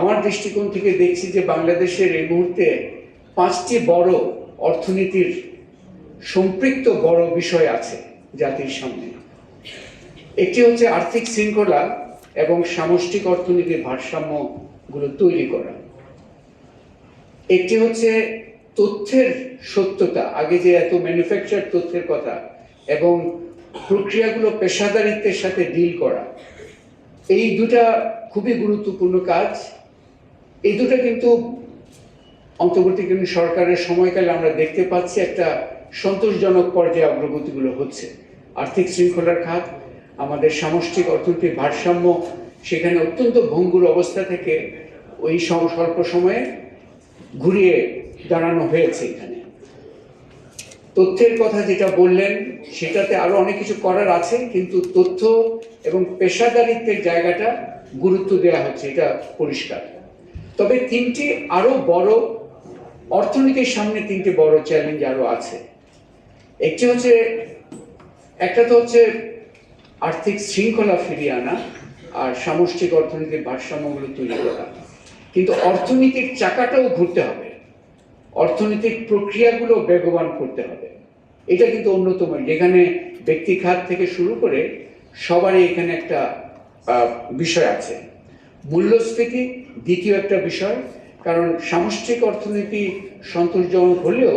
আমার দৃষ্টিকোণ থেকে দেখছি যে বাংলাদেশের এই মুহূর্তে পাঁচটি বড় অর্থনীতির সম্পৃক্ত বড় বিষয় আছে জাতির সামনে। একটি হচ্ছে আর্থিক শৃঙ্খলা এবং সামষ্টিক অর্থনীতির ভারসাম্যগুলো তৈরি করা। একটি হচ্ছে তথ্যের সত্যতা, আগে যে এত ম্যানুফ্যাকচার তথ্যের কথা, এবং প্রক্রিয়াগুলো পেশাদারিত্বের সাথে ডিল করা। এই দুটা খুবই গুরুত্বপূর্ণ কাজ। এই দুটো কিন্তু অন্তর্বর্তীকালীন সরকারের সময়কালে আমরা দেখতে পাচ্ছি একটা সন্তোষজনক পর্যায়ে অগ্রগতিগুলো হচ্ছে। আর্থিক শৃঙ্খলার খাত, আমাদের সামষ্টিক অর্থনৈতিক ভারসাম্য, সেখানে অত্যন্ত ভঙ্গুর অবস্থা থেকে ওই স্বল্প সময়ে ঘুরিয়ে দাঁড়ানো হয়েছে এখানে। তথ্যের কথা যেটা বললেন, সেটাতে আরও অনেক কিছু করার আছে, কিন্তু তথ্য এবং পেশাদারিত্বের জায়গাটা গুরুত্ব দেওয়া হচ্ছে, এটা পরিষ্কার। তবে তিনটি আরও বড় অর্থনীতির সামনে তিনটি বড় চ্যালেঞ্জ আরও আছে। একটি হচ্ছে, একটা তো হচ্ছে আর্থিক শৃঙ্খলা ফিরিয়ে আনা আর সামষ্টিক অর্থনীতির ভারসাম্যগুলো তৈরি করা। কিন্তু অর্থনীতির চাকাটাও ঘুরতে হবে। অর্থনৈতিক প্রক্রিয়াগুলো বেগবান করতে হবে। এটা কিন্তু অন্যতম। যেখানে ব্যক্তি খাত থেকে শুরু করে সবারই এখানে একটা বিষয় আছে। মূল্যস্ফীতি দ্বিতীয় একটা বিষয়, কারণ সামষ্টিক অর্থনীতি সন্তোষজনক হলেও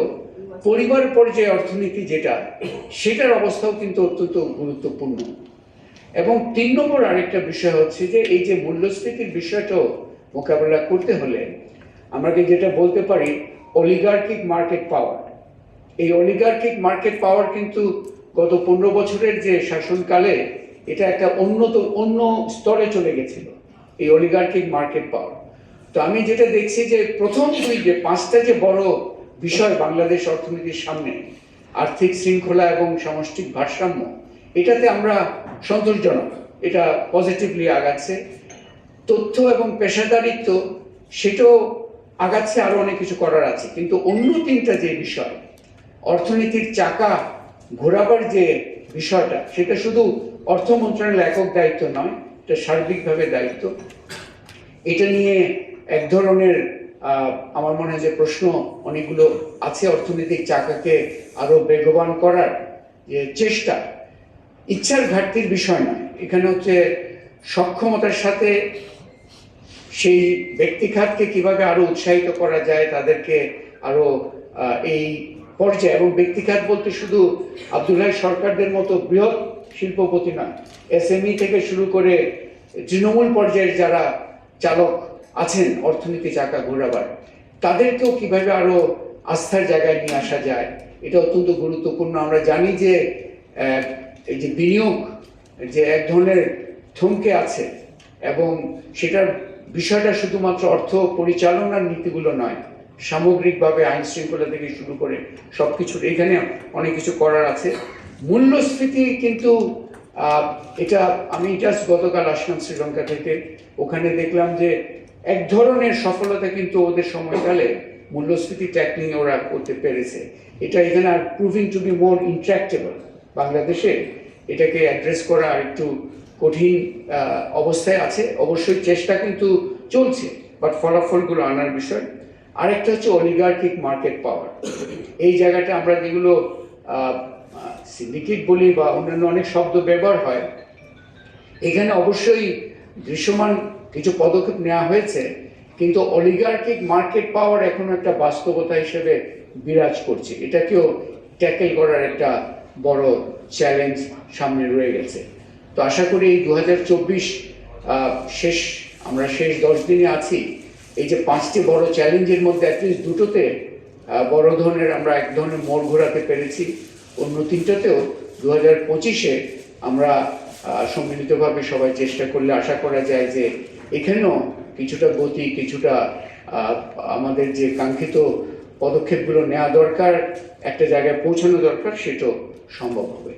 পরিবার পর্যায়ে অর্থনীতি যেটা, সেটার অবস্থাও কিন্তু অত্যন্ত গুরুত্বপূর্ণ। এবং তিন নম্বর আরেকটা বিষয় হচ্ছে যে, এই যে মূল্যস্ফীতির বিষয়টাও মোকাবেলা করতে হলে আমাকে যেটা বলতে পারি অলিগার্কিক মার্কেট পাওয়ার এই অলিগার্কিক মার্কেট পাওয়ার কিন্তু গত পনেরো বছরের যে শাসনকালে এটা একটা উন্নত অন্য স্তরে চলে গেছিল। এই অলিগার্কিক মার্কেট পাওয়ার তো আমি যেটা দেখছি যে প্রথম দুই যে পাঁচটা যে বড় বিষয় বাংলাদেশ অর্থনীতির সামনে, আর্থিক শৃঙ্খলা এবং সামষ্টিক ভারসাম্য, এটাতে আমরা সন্তোষজনক। এটা পজিটিভলি আগাচ্ছে। তথ্য এবং পেশাদারিত্ব, সেটাও আগাচ্ছে আরও অনেক কিছু করার আছে। কিন্তু অন্য তিনটা যে বিষয়, অর্থনীতির চাকা ঘোরাবার যে বিষয়টা, সেটা শুধু অর্থ মন্ত্রণালয়ের একক দায়িত্ব নয় এটা সার্বিকভাবে দায়িত্ব। এটা নিয়ে এক ধরনের আমার মনে হয় যে প্রশ্ন অনেকগুলো আছে অর্থনৈতিক চাকাকে আরও বেগবান করার যে চেষ্টা। ইচ্ছার ঘাটতির বিষয় নয় এখানে হচ্ছে সক্ষমতার সাথে সেই ব্যক্তিখাতকে কীভাবে আরও উৎসাহিত করা যায় তাদেরকে আরও আহ, এই পর্যায়ে এবং ব্যক্তিখাত বলতে শুধু আব্দুল্লাহ সরকারদের মতো বৃহৎ শিল্পপতি নয় এসএমই থেকে শুরু করে তৃণমূল পর্যায়ের যারা চালক আছেন, অর্থনীতি চাকা ঘোরাবার, তাদেরকেও কীভাবে আরও আস্থার জায়গায় নিয়ে আসা যায়, এটা অত্যন্ত গুরুত্বপূর্ণ। আমরা জানি যে এই যে বিনিয়োগ, যে এক ধরনের থমকে আছে এবং সেটার বিষয়টা শুধুমাত্র অর্থ পরিচালনার নীতিগুলো নয়, সামগ্রিকভাবে আইন শৃঙ্খলা থেকে শুরু করে সব কিছুর এখানে অনেক কিছু করার আছে। মূল্যস্ফীতি কিন্তু এটা আমি জাস্ট গতকাল আসলাম শ্রীলঙ্কা থেকে। ওখানে দেখলাম যে এক ধরনের সফলতা কিন্তু ওদের সময়কালে মূল্যস্ফীতি ট্যাকলিং ওরা করতে পেরেছে। এটা এখানে আর proving to be more intractable বাংলাদেশে এটাকে অ্যাড্রেস করা একটু কঠিন অবস্থায় আছে। অবশ্যই চেষ্টা কিন্তু চলছে বাট ফলাফলগুলো আনার বিষয়। আরেকটা হচ্ছে অলিগার্কিক মার্কেট পাওয়ার এই জায়গাটা আমরা যেগুলো সিন্ডিকেট বলি বা অন্যান্য অনেক শব্দ ব্যবহার হয়, এখানে অবশ্যই দৃশ্যমান কিছু পদক্ষেপ নেওয়া হয়েছে, কিন্তু অলিগার্কিক মার্কেট পাওয়ার এখন একটা বাস্তবতা হিসেবে বিরাজ করছে। এটাকেও ট্যাকেল করার একটা বড় চ্যালেঞ্জ সামনে রয়ে গেছে। তো আশা করি এই দু হাজার চব্বিশ শেষ, আমরা শেষ দশ দিনে আছি। এই যে পাঁচটি বড় চ্যালেঞ্জের মধ্যে অ্যাটলিস্ট দুটোতে বড় ধরনের আমরা এক ধরনের মোড় ঘোরাতে পেরেছি। অন্য তিনটাতেও দু হাজার পঁচিশে আমরা সম্মিলিতভাবে সবাই চেষ্টা করলে আশা করা যায় যে এখানেও কিছুটা গতি, কিছুটা আমাদের যে কাঙ্ক্ষিত পদক্ষেপগুলো নেওয়া দরকার, একটা জায়গায় পৌঁছানো দরকার, সেটাও সম্ভব হবে।